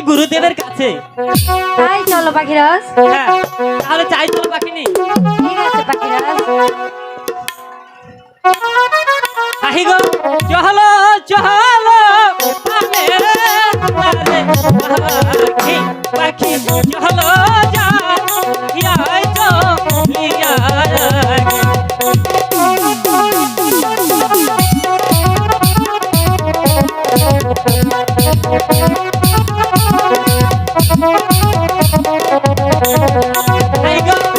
ওই গুরুদেবের কাছে। তাই চলো পাখিরাজ। হ্যাঁ তাহলে চাই চলো পাখিনি। ঠিক আছে আহি আহিগো চহলো চলো Hey, go!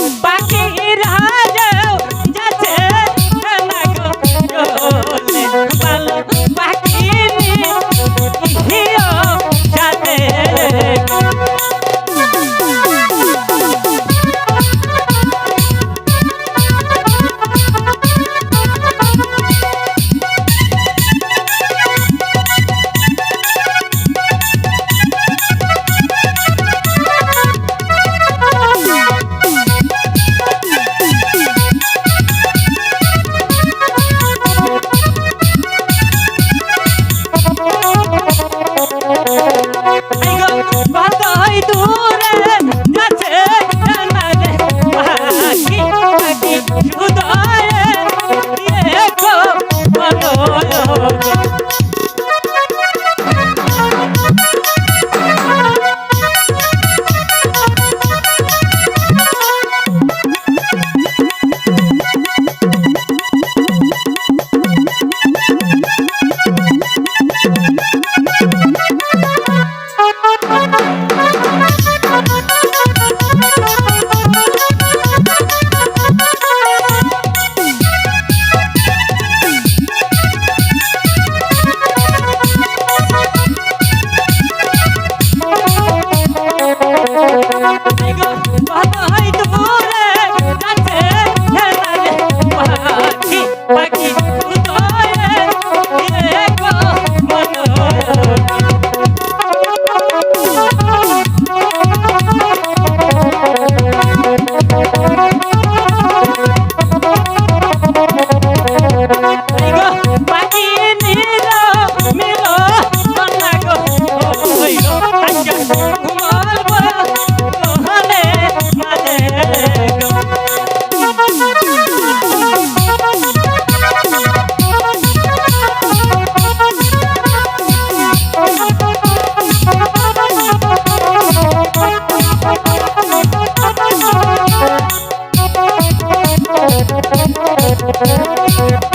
Thank you.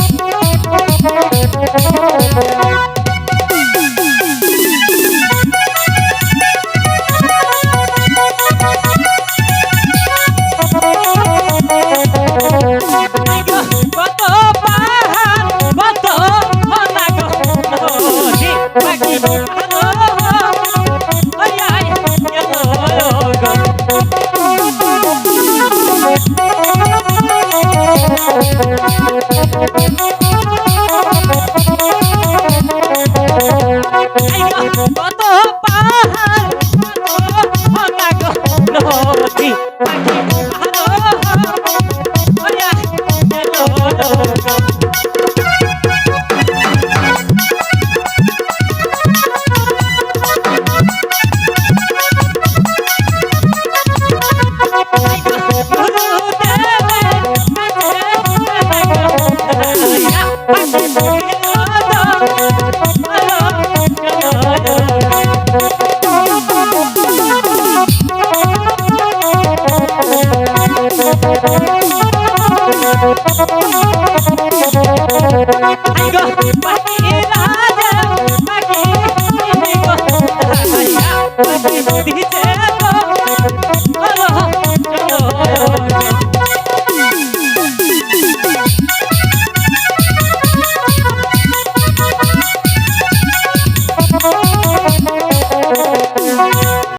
Thank you. I go.